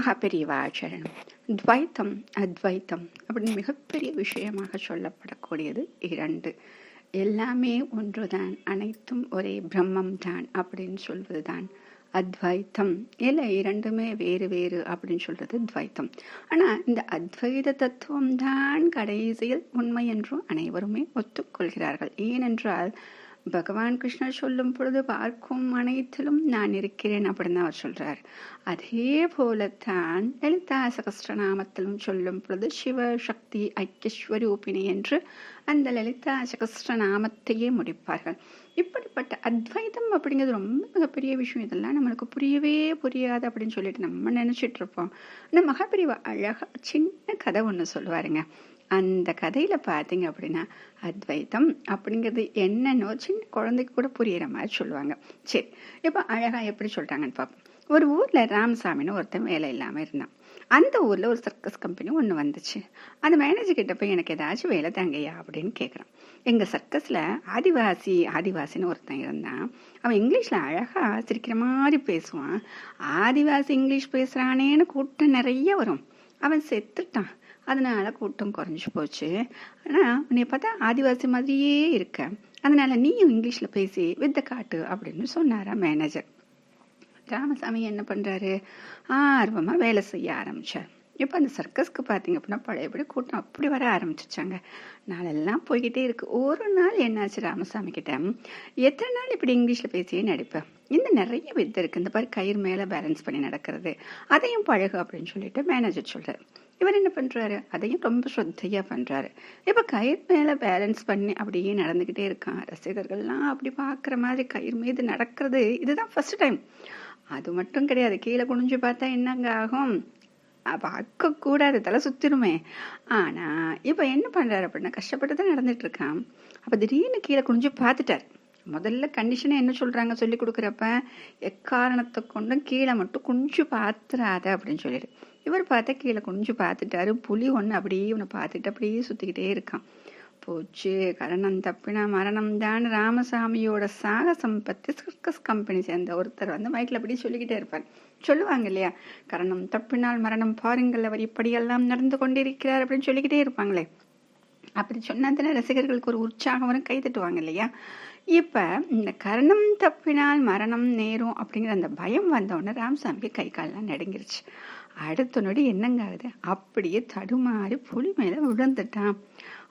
மகா பெரியவாச்சரணம் துவைத்தம் அத்வைத்தம் அப்படின்னு மிகப்பெரிய விஷயமாக சொல்லப்படக்கூடியது இரண்டு. எல்லாமே ஒன்றுதான் அனைத்தும் ஒரே பிரம்மம் தான் அப்படின்னு சொல்வது தான் அத்வைத்தம். இல்லை இரண்டுமே வேறு வேறு அப்படின்னு சொல்கிறது துவைத்தம். ஆனால் இந்த அத்வைத தத்துவம் தான் கடைசியில் உண்மை என்றும் அனைவருமே ஒத்துக்கொள்கிறார்கள். ஏனென்றால் பகவான் கிருஷ்ணர் சொல்லும் பொழுது பார்க்கும் அனைத்திலும் நான் இருக்கிறேன் அப்படின்னு அவர் சொல்றார். அதே போலத்தான் லலிதா சகஸ்ரநாமத்திலும் சொல்லும் பொழுது சிவ சக்தி ஐக்கியஸ்வரூபிணி என்று அந்த லலிதா சகஸ்ரநாமத்தையே முடிப்பார்கள். இப்படிப்பட்ட அத்வைதம் அப்படிங்கிறது ரொம்ப மிகப்பெரிய விஷயம். இதெல்லாம் நம்மளுக்கு புரியவே புரியாது அப்படின்னு சொல்லிட்டு நம்ம நினைச்சிட்டு இருப்போம். ஆனால் மகாபிரிவா அழகா சின்ன கதை ஒன்று சொல்லுவாருங்க. அந்த கதையில் பார்த்தீங்க அப்படின்னா அத்வைத்தம் அப்படிங்கிறது என்னன்னோ சின்ன குழந்தைக்கு கூட புரியிற மாதிரி சொல்லுவாங்க. சரி இப்போ அழகாக எப்படி சொல்கிறாங்கன்னு பார்ப்போம் ஒரு ஊரில் ராமசாமின்னு ஒருத்தன் வேலை இல்லாமல் இருந்தான். அந்த ஊரில் ஒரு சர்க்கஸ் கம்பெனி ஒன்று வந்துச்சு. அந்த மேனேஜர் கிட்ட போய் எனக்கு ஏதாச்சும் வேலை தாங்கய்யா அப்படின்னு கேட்குறான் எங்கள் சர்க்கஸில் ஆதிவாசி ஆதிவாசின்னு ஒருத்தன் இருந்தான். அவன் இங்கிலீஷில் அழகாக சிரிக்கிற மாதிரி பேசுவான். ஆதிவாசி இங்கிலீஷ் பேசுகிறானேன்னு கூட்டம் நிறைய வரும். அவன் செத்துட்டான். அதனால கூட்டம் குறைஞ்சி போச்சு. ஆனால் உன்னை பார்த்தா ஆதிவாசி மாதிரியே இருக்க. அதனால நீயும் இங்கிலீஷில் பேசி வித்த காட்டு அப்படின்னு சொன்னாரா மேனேஜர் ராமசாமி என்ன பண்ணுறாரு ஆர்வமாக வேலை செய்ய ஆரம்பித்தார் இப்போ அந்த சர்க்கஸ்க்கு பார்த்தீங்க அப்படின்னா பழையபடி கூட்டம் அப்படி வர ஆரம்பிச்சிச்சாங்க நாளெல்லாம் போய்கிட்டே இருக்கு. ஒரு நாள் என்னாச்சு ராமசாமி கிட்ட? எத்தனை நாள் இப்படி இங்கிலீஷில் பேசியே நடிப்பேன் இன்னும் நிறைய வித்து இருக்கு. இந்த மாதிரி கயிறு மேலே பேலன்ஸ் பண்ணி நடக்கிறது. அதையும் பழகு அப்படின்னு சொல்லிட்டு மேனேஜர் சொல்றாரு. இவர் என்ன பண்றாரு? அதையும் ரொம்ப ஸ்ரத்தையா பண்றாரு. இப்ப கயிறு மேல பேலன்ஸ் பண்ணி அப்படியே நடந்துகிட்டே இருக்கான். ரசிகர்கள்லாம் அப்படி பாக்குற மாதிரி கயிறு மீது நடக்கிறது இதுதான் ஃபர்ஸ்ட் டைம் அது மட்டும் கிடையாது. கீழே குனிஞ்சு பார்த்தா என்னங்க ஆகும்? பார்க்க கூடாது தலை சுத்திருமே ஆனா இப்ப என்ன பண்றாரு அப்படின்னா கஷ்டப்பட்டு தான் நடந்துட்டு இருக்கான். அப்ப திடீர்னு கீழே குனிஞ்சு பார்த்துட்டார். முதல்ல கண்டிஷனை என்ன சொல்றாங்க சொல்லி கொடுக்குறப்ப எக்காரணத்தை கொண்டும் கீழே மட்டும் கொஞ்சம் பாத்துறாத அப்படின்னு சொல்லிடு. இவர் பார்த்தா கீழே கொஞ்சம் பார்த்துட்டாரு. புலி ஒன்று அப்படியே இவனை பார்த்துட்டு அப்படியே சுத்திக்கிட்டே இருக்கான். போச்சு. கரணம் தப்பினா மரணம் தான். ராமசாமியோட சாகசம் பத்தி சர்க்கஸ் கம்பெனி சேர்ந்த ஒருத்தர் வந்து மைக்கில் அப்படியே சொல்லிக்கிட்டே இருப்பார். சொல்லுவாங்க இல்லையா? கரணம் தப்பினால் மரணம் பாருங்கள். அவர் இப்படியெல்லாம் நடந்து கொண்டிருக்கிறார் அப்படின்னு சொல்லிக்கிட்டே இருப்பாங்களே. அப்படி சொன்னதுல ரசிகர்களுக்கு ஒரு உற்சாகம் வரும். கை தட்டுவாங்க இல்லையா? இப்போ இந்த கரணம் தப்பினால் மரணம் நேரும் அப்படிங்கிற அந்த பயம் வந்தோடனே ராமசாமிக்கு கை கால்லாம் நடுங்கிருச்சு. அடுத்த நொடி என்னங்க ஆகுது? அப்படியே தடுமாறி புலி மேலே விழுந்துட்டான்.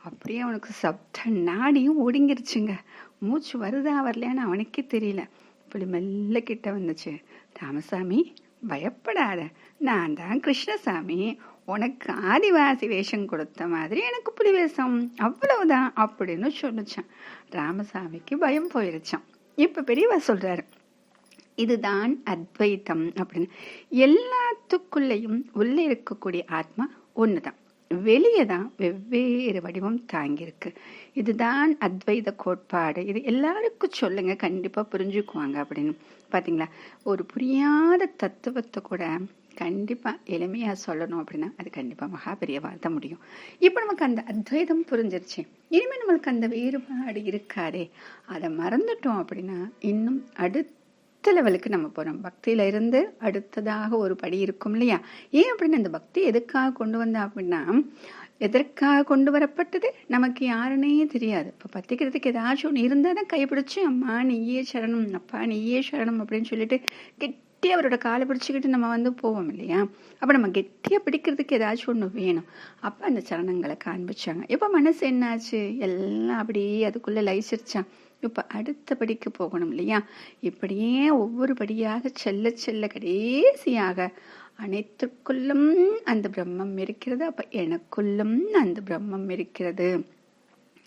அப்படியே அவனுக்கு சப்த நாடியும் ஒடுங்கிருச்சுங்க. மூச்சு வருதா வரலையான்னு அவனுக்கே தெரியல. புலி மெல்ல கிட்ட வந்துச்சு. ராமசாமி பயப்படாத. நான் தான் கிருஷ்ணசாமி. உனக்கு ஆதிவாசி வேஷம் கொடுத்த மாதிரி எனக்கு புலி வேஷம். அவ்வளவுதான் அப்படின்னு சொல்லிச்சான். ராமசாமிக்கு பயம் போயிருச்சான். இப்ப பெரியவா சொல்றாரு இதுதான் அத்வைத்தம் அப்படின்னு. எல்லாத்துக்குள்ளேயும் உள்ள இருக்கக்கூடிய ஆத்மா ஒண்ணுதான். வெளியே தான் வெவ்வேறு வடிவம் தாங்கியிருக்கு. இதுதான் அத்வைத கோட்பாடு. இது எல்லாருக்கும் சொல்லுங்க கண்டிப்பாக புரிஞ்சுக்குவாங்க அப்படின்னு. பார்த்தீங்களா ஒரு புரியாத தத்துவத்தை கூட கண்டிப்பாக எளிமையாக சொல்லணும் அப்படின்னா அது கண்டிப்பாக மகா பெரியவா தான் முடியும். இப்போ நமக்கு அந்த அத்வைதம் புரிஞ்சிருச்சு. இனிமேல் நம்மளுக்கு அந்த வேறுபாடு இருக்காதே. அதை மறந்துட்டோம் அப்படின்னா இன்னும் அடுத்த அடுத்த லெவலுக்கு நம்ம போறோம். பக்தியில இருந்து அடுத்ததாக ஒரு படி இருக்கும் இல்லையா? ஏன் அப்படின்னு இந்த பக்தி எதுக்காக கொண்டு வந்தா அப்படின்னா எதற்காக கொண்டு வரப்பட்டது? நமக்கு யாருன்னே தெரியாது. இப்ப பத்திக்கிறதுக்கு ஏதாச்சும் ஒன்று இருந்தால் தான் கைப்பிடிச்சு அம்மா நீயே சரணம் அப்பா நீயே சரணம் அப்படின்னு சொல்லிட்டு கெட்டி அவரோட காலை பிடிச்சிக்கிட்டு நம்ம வந்து போவோம் இல்லையா? அப்போ நம்ம கெட்டியாக பிடிக்கிறதுக்கு ஏதாச்சும் ஒன்று வேணும். அப்போ அந்த சரணங்களை காண்பிச்சாங்க. இப்போ மனசு என்னாச்சு? எல்லாம் அப்படியே அதுக்குள்ளே லைச்சிருச்சான் இப்போ அடுத்த படிக்கு போகணும் இல்லையா? இப்படியே ஒவ்வொரு படியாக செல்ல செல்ல கடைசியாக அனைத்துக்குள்ளும் அந்த பிரம்மம் இருக்கிறது. அப்போ எனக்குள்ளும் அந்த பிரம்மம் இருக்கிறது.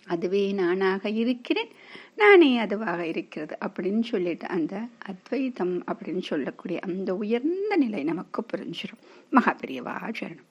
அதுவே நானாக இருக்கிறேன் நானே அதுவாக இருக்கிறது அப்படின்னு சொல்லிட்டு அந்த அத்வைதம் அப்படின்னு சொல்லக்கூடிய அந்த உயர்ந்த நிலை நமக்கு புரிஞ்சிடும் மகாபிரியவா சரணம்.